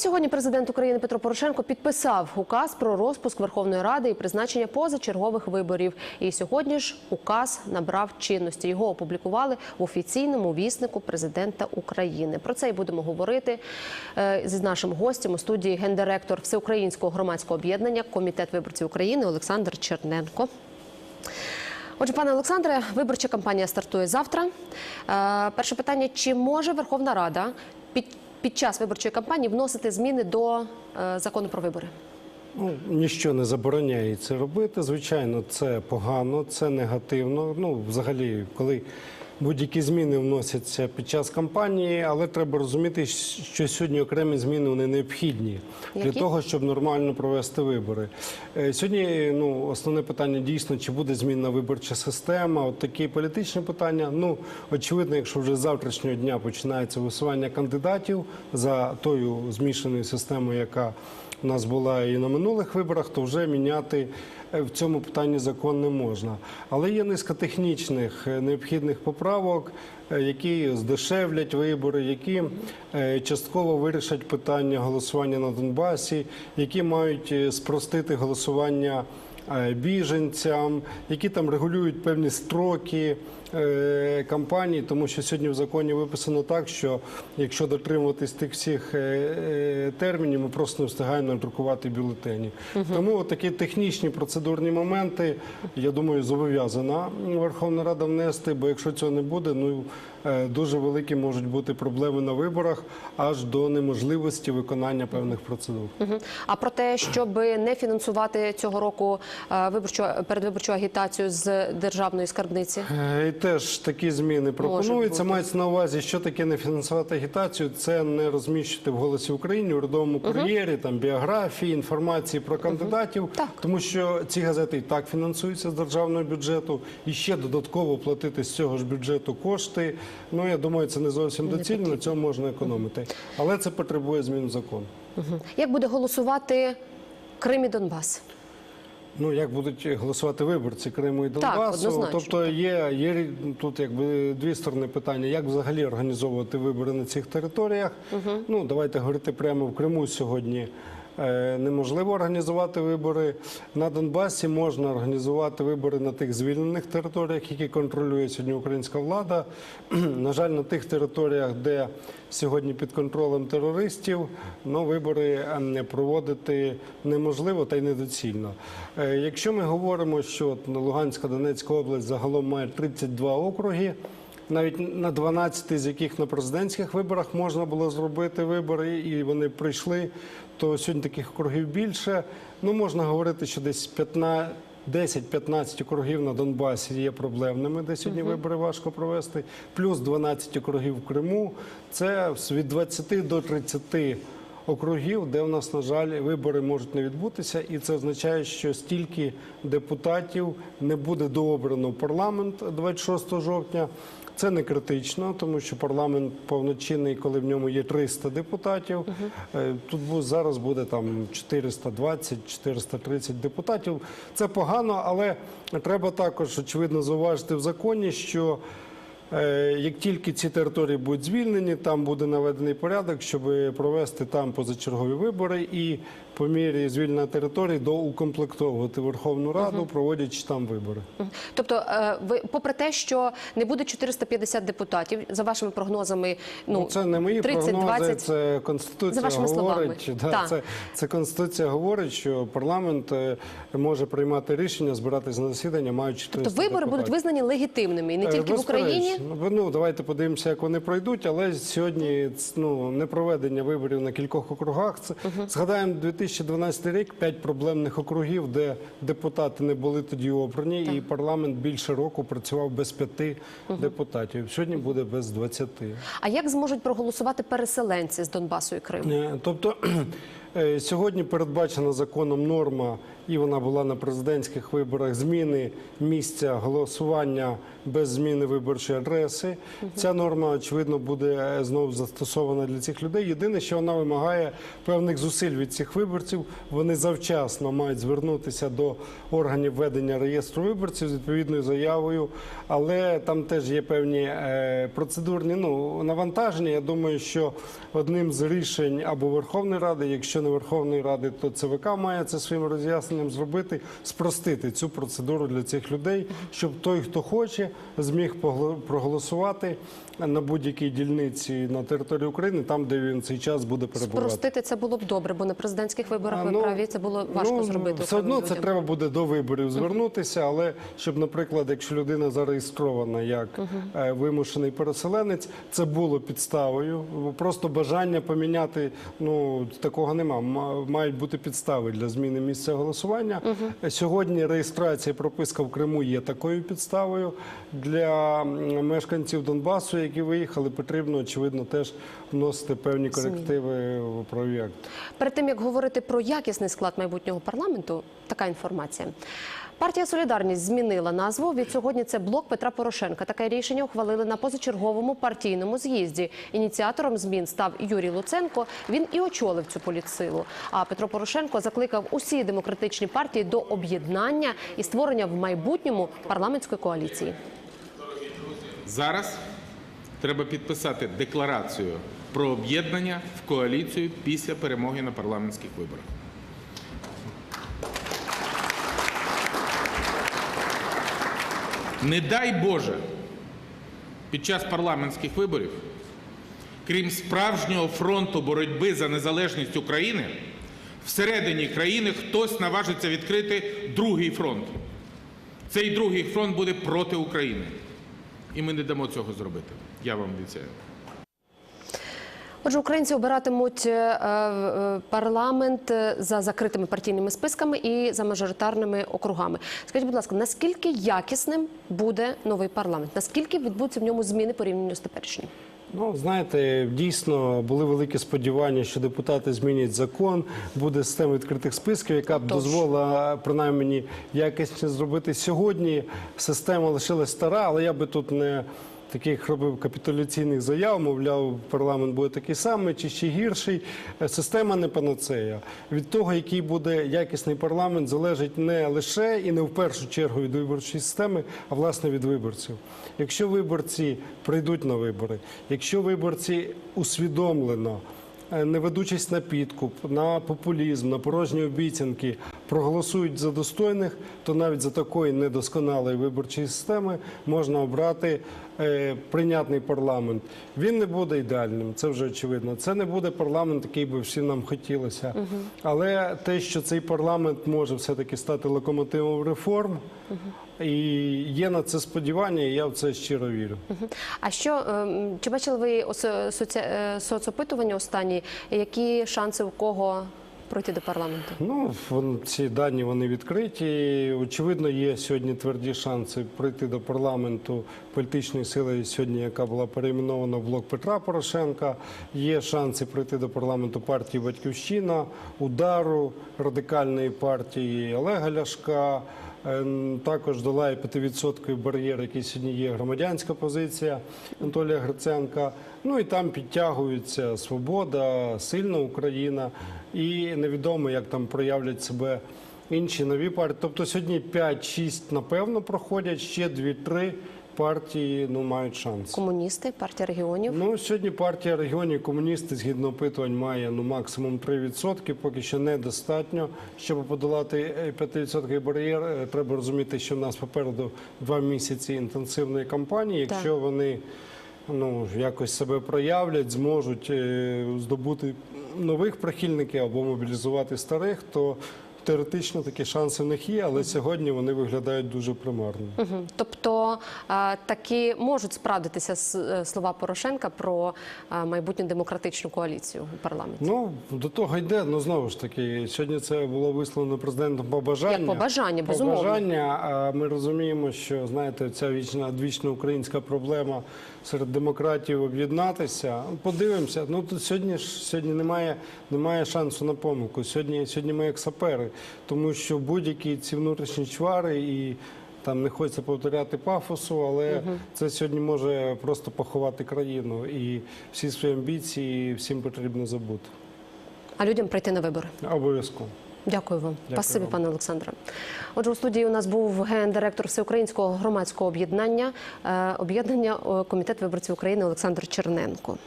сьогодні президент України Петро Порошенко підписав указ про розпуск Верховної Ради і призначення позачергових виборів. І сьогодні ж указ набрав чинності. Його опублікували в офіційному віснику президента України. Про це і будемо говорити е, з нашим гостем у студії гендиректор Всеукраїнського громадського об'єднання Комітет виборців України Олександр Черненко. Отже, пане Олександре, виборча кампанія стартує завтра. Е, перше питання: чи може Верховна Рада під, під час виборчої кампанії вносити зміни до е, закону про вибори? Ну, ніщо не забороняє це робити. Звичайно, це погано, це негативно. Ну, взагалі, коли будь-які зміни вносяться під час кампанії, але треба розуміти, що сьогодні окремі зміни вони необхідні для Які? того, щоб нормально провести вибори. Е, Сьогодні ну, основне питання дійсно, чи буде змінна виборча система. От такі політичні питання. Ну, очевидно, якщо вже з завтрашнього дня починається висування кандидатів за тою змішаною системою, яка у нас була і на минулих виборах, то вже міняти е, в цьому питанні закон не можна. Але є низка технічних е, необхідних поправок, е, які здешевлять вибори, які частково вирішать питання голосування на Донбасі, які мають спростити голосування біженцям, які там регулюють певні строки е, тому що сьогодні в законі виписано так, що якщо дотримуватись тих всіх е, е, термінів, ми просто не встигаємо надрукувати бюлетені. Тому от такі технічні процедурні моменти, я думаю, зобов'язана Верховна Рада внести, бо якщо цього не буде, ну дуже великі можуть бути проблеми на виборах аж до неможливості виконання певних процедур. А про те, щоб не фінансувати цього року виборчу передвиборчу агітацію з державної скарбниці? Теж такі зміни пропонуються. Мається на увазі, що таке не фінансувати агітацію. Це не розміщувати в голосі України у родовому кур'єрі, там біографії, інформації про кандидатів, Так. тому що ці газети і так фінансуються з державного бюджету, і ще додатково платити з цього ж бюджету кошти. Ну я думаю, це не зовсім доцільно. На цьому можна економити, але це потребує змін в закон. Мгм. Як буде голосувати Крим і Донбас? Ну, як будуть голосувати виборці Криму і Донбасу? так, тобто є, є тут якби дві сторони питання. Як взагалі організовувати вибори на цих територіях? Ну, давайте говорити прямо в Криму сьогодні. Е, Неможливо організувати вибори на Донбасі. Можна організувати вибори на тих звільнених територіях, які контролює сьогодні українська влада. На жаль, на тих територіях, де сьогодні під контролем терористів, ну, вибори е, проводити неможливо та й недоцільно. Е, Якщо ми говоримо, що Луганська Донецька область загалом має 32 округи. Навіть на 12 з яких на президентських виборах можна було зробити вибори, і вони прийшли, то сьогодні таких округів більше. Ну можна говорити, що десь 15 10-15 округів на Донбасі є проблемними, де сьогодні вибори важко провести, плюс 12 округів в Криму. Це від 20 до 30 округів, де в нас, на жаль, вибори можуть не відбутися, і це означає, що стільки депутатів не буде дообрано в парламент 26 жовтня. Це не критично, тому що парламент повноцінний, коли в ньому є 300 депутатів. Е, Тут зараз буде там 420-430 депутатів. Це погано, але треба також очевидно зауважити в законі, що Як тільки ці території будуть звільнені, там буде наведений порядок, щоб провести там позачергові вибори і по мірі звільнення території доукомплектовувати Верховну Раду, проводячи там вибори. Тобто, е, ви, попри те, що не буде 450 депутатів, за вашими прогнозами, ну, Ну, це не мої 30, прогнози, 20. це конституція За вашими говорить. словами. Да, це, це конституція говорить, що парламент е, може приймати рішення, збиратись на засідання, маючи 300 Тобто вибори будуть визнані легітимними і не Е, тільки в. Україні. Ну, Ну давайте подивимося, як вони пройдуть. Але сьогодні ну не проведення виборів на кількох округах. Це згадаємо 2012 рік, п'ять проблемних округів, де депутати не були тоді обрані, і парламент більше року працював без п'яти депутатів. Сьогодні буде без 20. А як зможуть проголосувати переселенці з Донбасу і Криму? Е, Тобто Е, Сьогодні передбачена законом норма, і вона була на президентських виборах зміни місця голосування без зміни виборчої адреси. Ця норма, очевидно, буде е, знову застосована для цих людей. Єдине, що вона вимагає певних зусиль від цих виборців. Вони завчасно мають звернутися до органів ведення реєстру виборців з відповідною заявою, але там теж є певні е, процедурні ну, навантаження. Я думаю, що одним з рішень або Верховної Ради, якщо не Верховної Ради, то ЦВК має це своїм роз'ясненням зробити, спростити цю процедуру для цих людей, щоб той, хто хоче, зміг проголосувати на будь-якій дільниці на території України, там, де він цей час буде перебувати. Спростити це було б добре, бо на президентських виборах ви ну, праві, це було важко ну, зробити. Все одно це треба буде до виборів звернутися, але щоб, наприклад, якщо людина зареєстрована як е, вимушений переселенець, це було підставою. Просто бажання поміняти ну такого нема. Ма- Мають бути підстави для зміни місця голосування. Е, Сьогодні реєстрація, і прописка в Криму є такою підставою для мешканців Донбасу, які виїхали. Потрібно очевидно теж вносити певні корективи в проєкт. Перед тим як говорити про якісний склад майбутнього парламенту, така інформація. Партія Солідарність змінила назву. Від сьогодні це блок Петра Порошенка. Таке рішення ухвалили на позачерговому партійному з'їзді. Ініціатором змін став Юрій Луценко. Він і очолив цю політсилу. А Петро Порошенко закликав усі демократичні партії до об'єднання і створення в майбутньому парламентської коаліції. Зараз треба підписати декларацію про об'єднання в коаліцію після перемоги на парламентських виборах. Не дай Боже, під час парламентських виборів, крім справжнього фронту боротьби за незалежність України, всередині країни хтось наважиться відкрити другий фронт. Цей другий фронт буде проти України. І ми не дамо цього зробити. Я вам обіцяю. Отже, українці обиратимуть е, е, парламент е, за закритими партійними списками і за мажоритарними округами. Скажіть, будь ласка, наскільки якісним буде новий парламент? Наскільки відбудуться в ньому зміни порівняно з теперішнім? Ну, знаєте, дійсно були великі сподівання, що депутати змінять закон, буде система відкритих списків, яка б дозволила принаймні якісно зробити сьогодні. Система лишилась стара, але я би тут не таких робив капітуляційних заяв, мовляв, парламент буде такий самий чи ще гірший. Е, Система не панацея. Від того, який буде якісний парламент, залежить не лише і не в першу чергу від виборчої системи, а власне від виборців. Якщо виборці прийдуть на вибори, якщо виборці усвідомлено. е, Не ведучись на підкуп, на популізм, на порожні обіцянки, проголосують за достойних, то навіть за такої недосконалої виборчої системи можна обрати е, прийнятний парламент. Він не буде ідеальним, це вже очевидно. Це не буде парламент, який би всім нам хотілося. Але те, що цей парламент може все-таки стати локомотивом реформ, і є на це сподівання, і я в це щиро вірю. А що ем, чи бачили ви е, соцопитування останні? Які шанси у кого пройти до парламенту? Ну, ці дані вони відкриті. Очевидно, є сьогодні тверді шанси прийти до парламенту політичної сили, сьогодні, яка була перейменована в блок Петра Порошенка. Є шанси прийти до парламенту партії Батьківщина, удару радикальної партії Олега Ляшка. Е, Також долає 5% бар'єр, який сьогодні є громадянська позиція Анатолія Гриценка. Ну і там підтягуються Свобода, Сильна Україна. І невідомо, як там проявлять себе інші нові партії. Тобто сьогодні 5-6, напевно, проходять, ще 2-3 партії ну, мають шанс. Комуністи, партія регіонів. Ну, сьогодні партія регіонів комуністи, згідно опитувань, має ну, максимум 3%, поки що недостатньо. Щоб подолати е, 5% бар'єр, е, треба розуміти, що в нас попереду два місяці інтенсивної кампанії. Так. Якщо вони ну, якось себе проявлять, зможуть е, здобути нових прихильників або мобілізувати старих, то теоретично такі шанси в них є, але сьогодні вони виглядають дуже примарно. Тобто таки можуть справдитися е, слова Порошенка про майбутню демократичну коаліцію у парламенті. Ну до того йде. Ну знову ж таки, сьогодні це було висловлено президентом побажання. Як побажання, безумовно. Побажання. А ми розуміємо, що знаєте, ця вічна двічна українська проблема серед демократів об'єднатися. Подивимося. Ну тут сьогодні ж сьогодні немає, немає шансу на помилку. Сьогодні, сьогодні ми як сапери, тому що будь-які ці внутрішні чвари і. Там не хочеться повторяти пафосу, але це сьогодні може просто поховати країну. І всі свої амбіції всім потрібно забути. А людям прийти на вибори. Обов'язково. Дякую вам. Дякую Спасибі, вам. пане Олександре. Отже, у студії у нас був гендиректор Всеукраїнського громадського об'єднання, е, об'єднання е, Комітет виборців України Олександр Черненко.